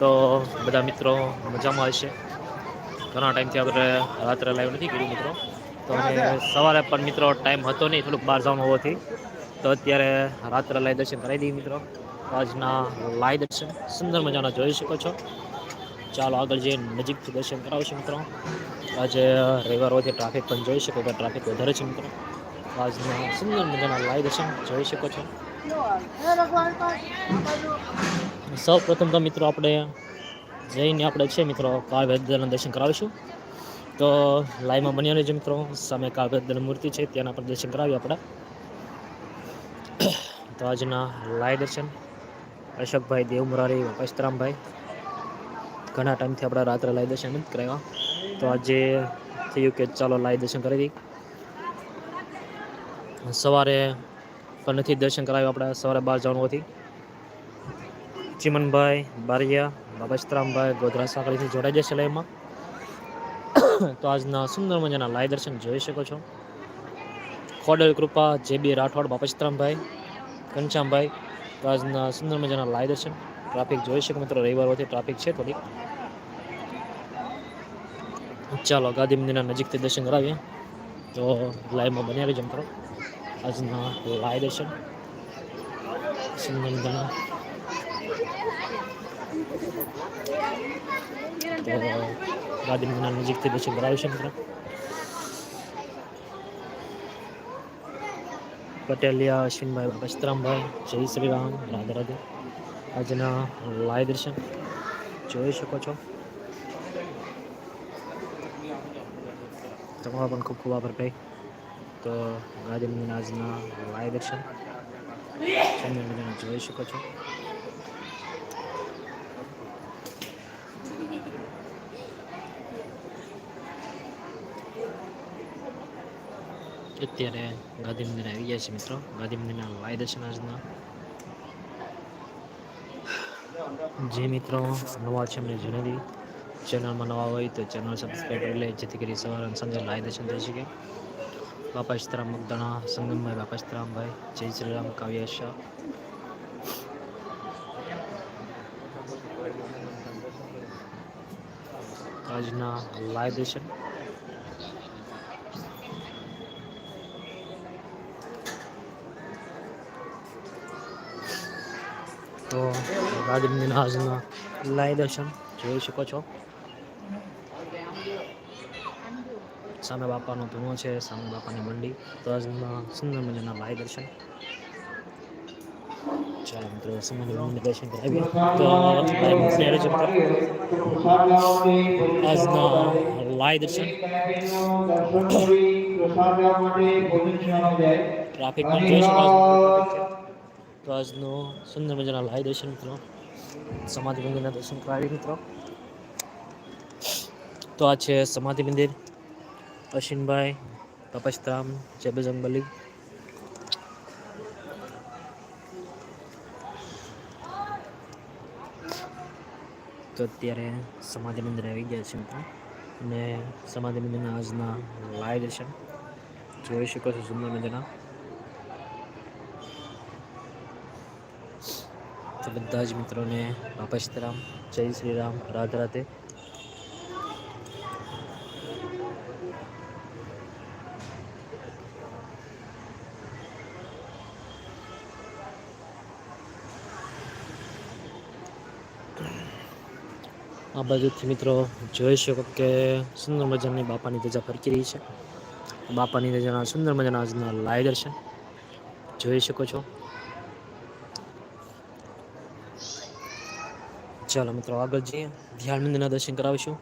તો બધા મિત્રો મજામાં હશે. ઘણા ટાઈમથી આપણે રાત્રે લાઈવ નથી કર્યું મિત્રો. તો સવારે પણ મિત્રો ટાઈમ હતો નહીં થોડુંક બહાર જવાનું હોવાથી. તો અત્યારે રાત્રે લાઈ દર્શન કરાવી દઈએ મિત્રો. આજના લાઈ દર્શન સુંદર મજાના જોઈ શકો છો. ચાલો આગળ જઈએ નજીકથી દર્શન કરાવશું મિત્રો. આજે રવિવાર હોવાથી ટ્રાફિક પણ જોઈ શકો કે ટ્રાફિક વધારે છે મિત્રો. આજના સુંદર મજાના લાઈ દર્શન જોઈ શકો છો. સૌ પ્રથમ તો મિત્રો આપણે જઈને આપણે છે મિત્રો કાળ વેદના દર્શન કરાવીશું. તો લાઈવમાં બન્યા રહેજો મિત્રો. સામે કાળ મૂર્તિ છે ત્યાંના પણ દર્શન કરાવીએ આપણે. તો આજના લાઈ દર્શન. અશોકભાઈ દેવમુરારી પસ્તરામભાઈ ઘણા ટાઈમથી આપણે રાત્રે લાઈ દર્શન નથી કરાવ્યા. તો આજે થયું કે ચાલો લાઈ દર્શન કરી દઈએ. સવારે પણ નથી દર્શન કરાવ્યું આપણે, સવારે બહાર જવાનું હતી. ચિમનભાઈ, બારિયા બાબાશ્રામભાઈ ગોધરા સાંકળીથી જોડાઈ જશે લાઈવમાં. તો આજના સુંદર મજાના લાય દર્શન જોઈ શકો છો. ખોડલ કૃપા જે બી રાઠોડ બાપશ્રામભાઈ ઘનશ્યામભાઈ, તો આજના સુંદર મજાના લાય દર્શન. ટ્રાફિક જોઈ શકો મિત્રો રવિવાર હોતી ટ્રાફિક છે થોડીક. ચાલો, ગાંધી મંદિરના નજીકથી દર્શન કરાવીએ. તો લાઈવમાં બન્યા રહીજો મિત્રો. આજના લાય દર્શન. સુંદર મજાના તો ગાંધી મંદિરના નજીકથી દર્શન કરાવીશું મિત્રો પટેલિયા અશ્વિનભાઈ બસ્તરામભાઈ જય શ્રી રામ રાધે રાધે આજના લાઈ દર્શન જોઈ શકો છો તમારો પણ ખૂબ ખૂબ આભાર ભાઈ તો ગાંધી મંદિરના આજના લાઈ દર્શન જોઈ શકો છો અત્યારે ગાંધી મંદિર આવી ગયા છે મિત્રો. ગાંધી મંદિરના દર્શન આજના. જે મિત્રો નવા છે એમને જણાવી ચેનલમાં નવા હોય તો ચેનલ સબસ્ક્રાઈબ કરી લે, જેથી કરી સવાર અને સાંજે લાય દર્શન થઈ શકે. બાપા સીતારામ મગદાણા, સંગમભાઈ બાપા સીતારામભાઈ જય શ્રી રામ, કાવ્ય શાહ આજના લાય દર્શન તો ગાંધીના મિનહાજના લાઈ દર્શન જોઈ શકો છો. સામે બાપાનો ધૂણો છે, સામે બાપાની મંડી. તો આજના સુંદર મજાના લાઈ દર્શન. ચાલો સમય દર્શન તો આજના દર્શન. ટ્રાફિક પણ તો આજનો સુંદર મજાના લાઈ દર્શન, મિત્રો. સમાધિ મંદિરના દર્શન કરાવી મિત્રો. તો આ છે સમાધિ મંદિર. અશ્વિનભાઈ તપસ્તામ જય બજરંગબલી તો અત્યારે સમાધિ મંદિર આવી ગયા છે મિત્રો. અને સમાધિ મંદિરના આજના લાઈવ દર્શન જોઈ શકો છો સુંદર મજાના તો બધા જ મિત્રોને બાપા રામ જય શ્રી રામ રાધે રાધે. આ બાજુથી મિત્રો જોઈ શકો કે સુંદર મજાની બાપાની ધજા ફરકી રહી છે. બાપાની ધજાના સુંદર મજાના આજના લાય દર્શન જોઈ શકો છો. ચાલો મિત્રો, આગળ જઈએ. ધ્યાન મંદિરના દર્શન કરાવીશું.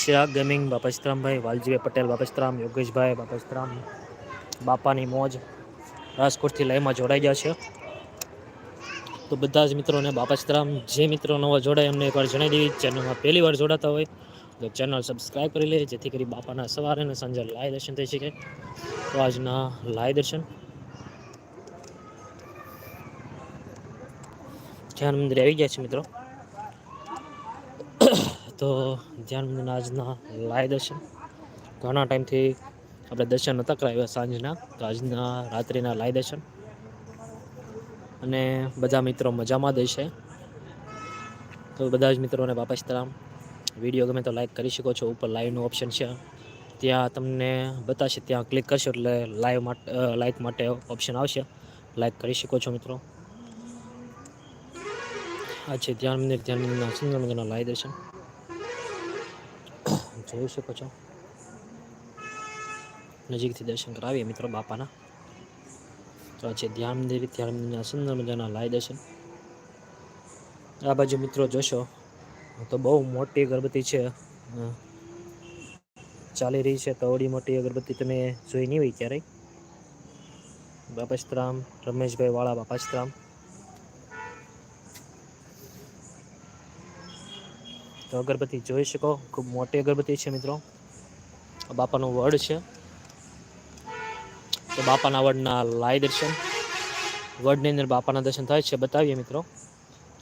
ચિરાગ ગેમિંગ, બાપા સીતરામભાઈ વાલજીભાઈ પટેલ બાપસ્તરામ યોગેશભાઈ બાપસ્તરામ બાપાની મોજ રાજકોટથી લાઈવમાં જોડાઈ ગયા છે. તો બધા જ મિત્રોને બાપસ્તરામ જે મિત્રો નવા જોડાય, એમને એકવાર જણાવી દેવી ચેનલમાં પહેલી વાર જોડાતા હોય, તો ચેનલ સબસ્ક્રાઈબ કરી લે, જેથી કરી બાપાના સવારે અને સાંજે લાઈવ દર્શન થઈ શકે. તો આજના લાઈવ દર્શન. ધ્યાન મંદિર આવી ગયા છે મિત્રો. તો ધ્યાન મંદિરના આજના લાય દર્શન. ઘણા ટાઈમથી આપણે દર્શન નહોતા કરાવ્યા સાંજના. તો આજના રાત્રિના લાય દર્શન. અને બધા મિત્રો મજામાં હશે. તો બધા જ મિત્રોને વાપસ તરામ વીડિયો ગમે તો લાઈક કરી શકો છો. ઉપર લાઈવનું ઓપ્શન છે. ત્યાં તમને બતાવશે ત્યાં ક્લિક કરશો એટલે લાઈવ માટે લાઈક માટે ઓપ્શન આવશે. લાઈક કરી શકો છો મિત્રો. આ છે ધ્યાન મંદિર, ધ્યાન મંદિરના સુંદર મજાના લાઈ દર્શન. જોઈ શકો છો. નજીકથી દર્શન કરાવીએ મિત્રો બાપાના. તો આ છે ધ્યાન મંદિર, ધ્યાન મંદિરના સુંદર મજાના લાઈ દર્શન. આ બાજુ મિત્રો જોશો, તો બહુ મોટી અગરબત્તી છે. ચાલી રહી છે, તો અવડી મોટી અગરબત્તી તમે જોઈ નહીં હોય ક્યારેય. બાપાસ્તરામ રમેશભાઈ વાળા બાપાસ્તરામ તો અગરબત્તી જોઈ શકો. ખૂબ મોટી અગરબત્તી છે મિત્રો. બાપાનું વડ છે. તો બાપાના વડના લાય દર્શન. વડની અંદર બાપાના દર્શન થાય છે. બતાવીએ મિત્રો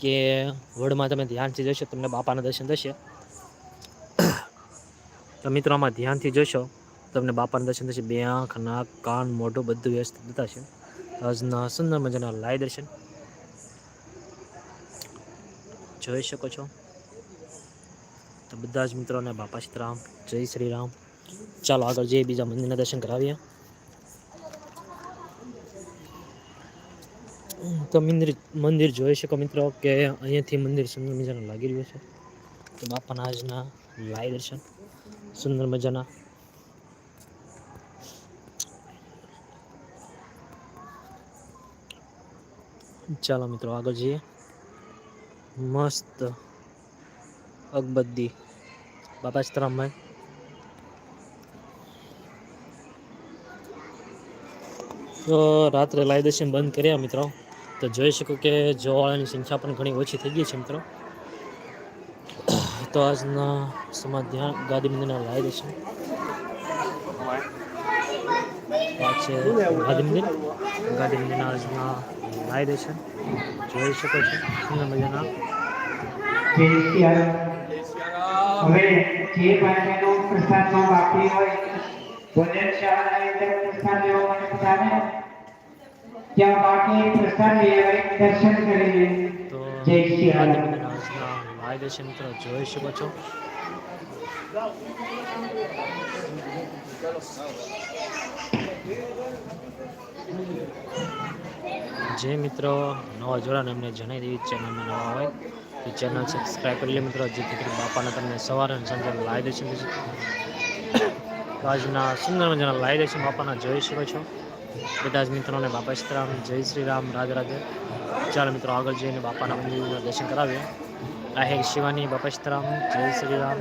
કે વડમાં તમે ધ્યાનથી જોશો, તમને બાપાના દર્શન થશે. તો મિત્રો આમાં ધ્યાનથી જોશો, તમને બાપાના દર્શન થશે. બે આંખ, નાક, કાન, મોઢું બધું વ્યસ્ત બતાશે. આજના સુંદર મજાના લાય દર્શન. જોઈ શકો છો. તો બધા જ મિત્રોને બાપા સીતારામ જય શ્રી રામ. ચાલો આગળ જઈએ બીજા મંદિરના દર્શન કરાવીએ. તો મંદિર મંદિર જોઈ શકો મિત્રો કે અહીંયાથી મંદિર સુંદર મજાનું લાગી રહ્યું છે. તો બાપાના આજના લાય દર્શન, સુંદર મજાના. ચાલો મિત્રો આગળ જઈએ. મસ્ત અગબદ્દી બાબા સીતારામભાઈ તો રાત્રે લાઈવ દર્શન બંધ કર્યા મિત્રો. તો જોઈ શકો કે જોવાળાની સંખ્યા પણ ઘણી ઓછી થઈ ગઈ છે મિત્રો. તો આજના સમાજ ધ્યાન ગાદી મંદિરના લાઈવ દર્શન છે ગાદી મંદિર ગાદી મંદિરના આજના લાઈવ દર્શન જોઈ શકો છો. મજાના. હવે જે ભાઈનો પ્રસાદમાં બાકી હોય ભોજન શાળાની અંદર પ્રસાદ લેવા માટે પધારે ત્યાં બાકી પ્રસાદ લેવાય દર્શન કરી જય શ્રી આજના મિત્રો જોઈ શકો છો. જે મિત્રો નવા જોડાણ એમને જણાવી દેવી ચેનલમાં નવા હોય તો ચેનલ સબસ્ક્રાઈબ કરી લે મિત્રો. જેથી કરી બાપાના તમને સવારે અને સાંજે લાવી દર્શન આજના સુંદર મજાના લાઈવ દર્શન બાપાના. જોઈ શકો છો બધા જ મિત્રોને બાપા સીતારામ જય શ્રી રામ, રાધે રાધે. ચાલો મિત્રો, આગળ જઈને બાપાના મંદિરના દર્શન કરાવીએ. હે શિવાની બાપા સીતારામ જય શ્રી રામ.